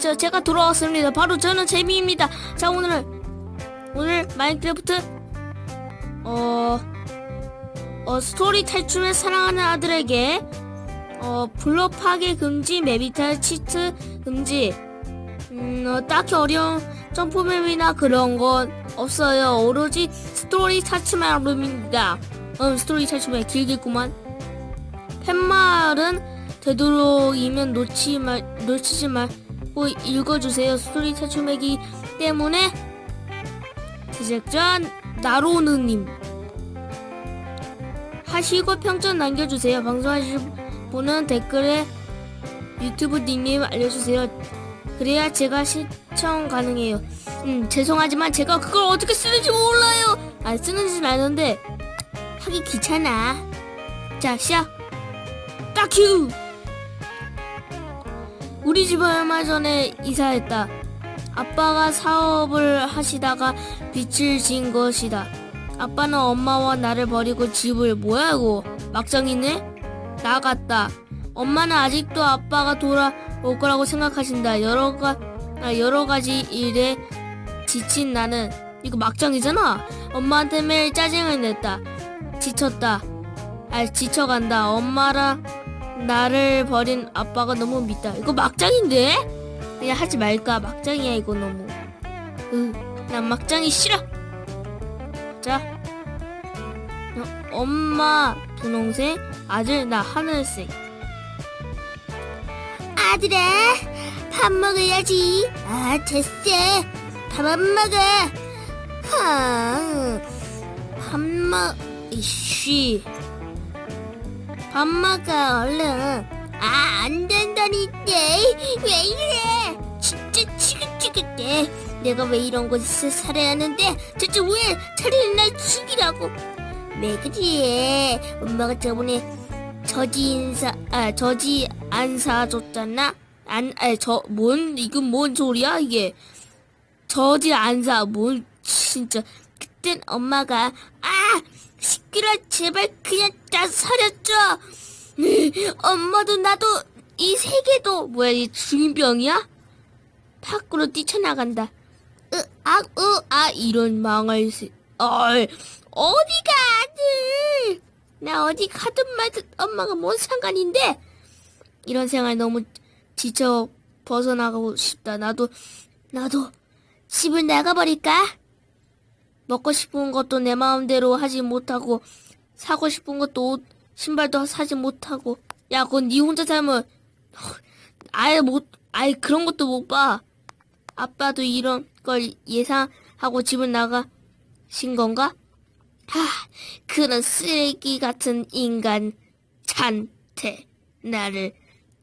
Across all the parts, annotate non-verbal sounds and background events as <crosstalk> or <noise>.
저 제가 돌아왔습니다. 바로 저는 재미입니다. 자 오늘 오늘 마인크래프트 어, 어 스토리 탈출을 사랑하는 아들에게 어 블러 파괴 금지, 메비탈 치트 금지. 음 어, 딱히 어려운 점프맵이나 그런 건 없어요. 오로지 스토리 탈출만 룸입니다. 음 스토리 탈출만 길겠구만. 팻말은 되도록이면 놓치 말, 놓치지 말 고 읽어주세요. 스토리 탈출맥이 때문에 제작자 나로느님 하시고 평점 남겨주세요. 방송하실 분은 댓글에 유튜브 닉네임 알려주세요. 그래야 제가 시청 가능해요. 음 죄송하지만 제가 그걸 어떻게 쓰는지 몰라요. 아 쓰는지는 아는데 하기 귀찮아. 자 시작. 딱큐. 우리 집에 얼마 전에 이사했다. 아빠가 사업을 하시다가 빚을 진 것이다. 아빠는 엄마와 나를 버리고 집을 뭐야 이거 막장이네? 나갔다. 엄마는 아직도 아빠가 돌아올 거라고 생각하신다. 여러 가 아, 여러 가지 일에 지친 나는 이거 막장이잖아. 엄마한테 매일 짜증을 냈다. 지쳤다. 아 지쳐간다. 엄마랑 나를 버린 아빠가 너무 밉다. 이거 막장인데? 그냥 하지 말까. 막장이야 이거 너무. 으, 난 막장이 싫어. 자, 어, 엄마, 분홍색, 아들 나 하늘색. 아들아, 밥 먹어야지. 아, 됐어. 밥 안 먹어. 하, 밥 먹, 이씨, 밥 먹어, 얼른. 아, 안 된다니까. 왜 이래? 진짜 지긋지긋해. 내가 왜 이런 곳에서 살아야 하는데 대체 왜 차리는 날 죽이라고? 왜 그래? 엄마가 저번에 저지 인사, 아 저지 안 사줬잖아. 안, 아 저 뭔 이건 뭔 소리야 이게? 저지 안 사, 뭔 진짜. 그땐 엄마가 아 시끄러 제발 그냥 나 사려줘 <laughs> 엄마도 나도 이 세계도 뭐야 이 중인병이야? 밖으로 뛰쳐나간다. 으 아 으 아 이런 망할 새. 어이, 어디가 아들 나 어디 가든 말든 엄마가 뭔 상관인데 이런 생활 너무 지쳐 벗어나가고 싶다. 나도 나도 집을 나가버릴까 먹고 싶은 것도 내 마음대로 하지 못하고 사고 싶은 것도 옷, 신발도 사지 못하고 야 그건 네 혼자 살면 <laughs> 아예 못 아예 그런 것도 못 봐. 아빠도 이런 걸 예상하고 집을 나가신 건가? 하 그런 쓰레기 같은 인간 잔테 나를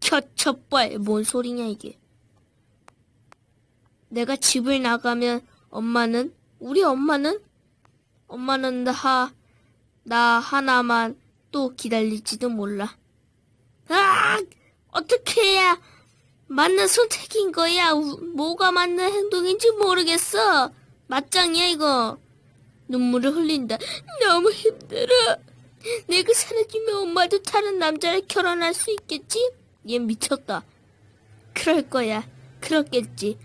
켜쳐빨 뭔 소리냐 이게 내가 집을 나가면 엄마는 우리 엄마는 엄마는 나, 나 하나만 또 기다릴지도 몰라 아 어떻게 해야 맞는 선택인 거야 우- 뭐가 맞는 행동인지 모르겠어 맞짱이야 이거 눈물을 흘린다 너무 힘들어 내가 사라지면 엄마도 다른 남자를 결혼할 수 있겠지? 얘 미쳤다. 그럴 거야. 그렇겠지.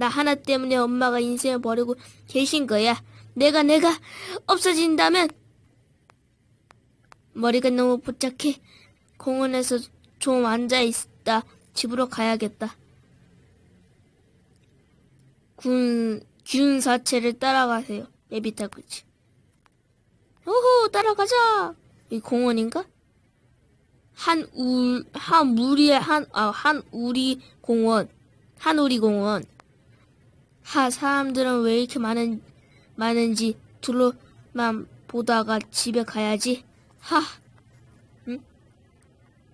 나 하나 때문에 엄마가 인생을 버리고 계신 거야. 내가 내가 없어진다면 머리가 너무 복잡해. 공원에서 좀 앉아 있다. 집으로 가야겠다. 군, 균 사체를 따라가세요. 에비타 그치. 오호 따라가자. 이 공원인가? 한울 한우리의 한아한 우리 공원 한 우리 공원. 하 사람들은 왜 이렇게 많은 많은지 둘러만 보다가 집에 가야지. 하. 응?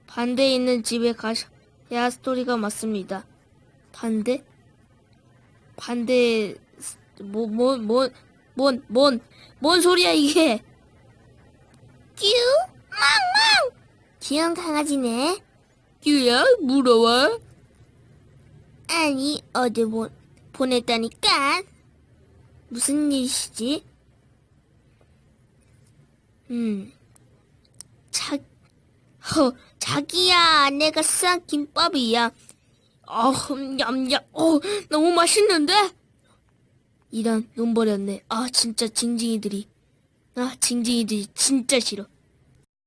반대에 있는 집에 가야 스토리가 맞습니다. 반대? 반대 뭐 뭐 뭐 뭔 뭔뭔 뭔 소리야 이게? 뀨 망망 귀여운 강아지네 규야 물어와. 아니 어디 보, 보냈다니까 무슨 일이시지 음. 자, 허, 자기야, 내가 싼 김밥이야. 아, 냠냠. 어, 너무 맛있는데? 이런, 눈 버렸네. 아, 진짜 징징이들이. 아, 징징이들이 진짜 싫어.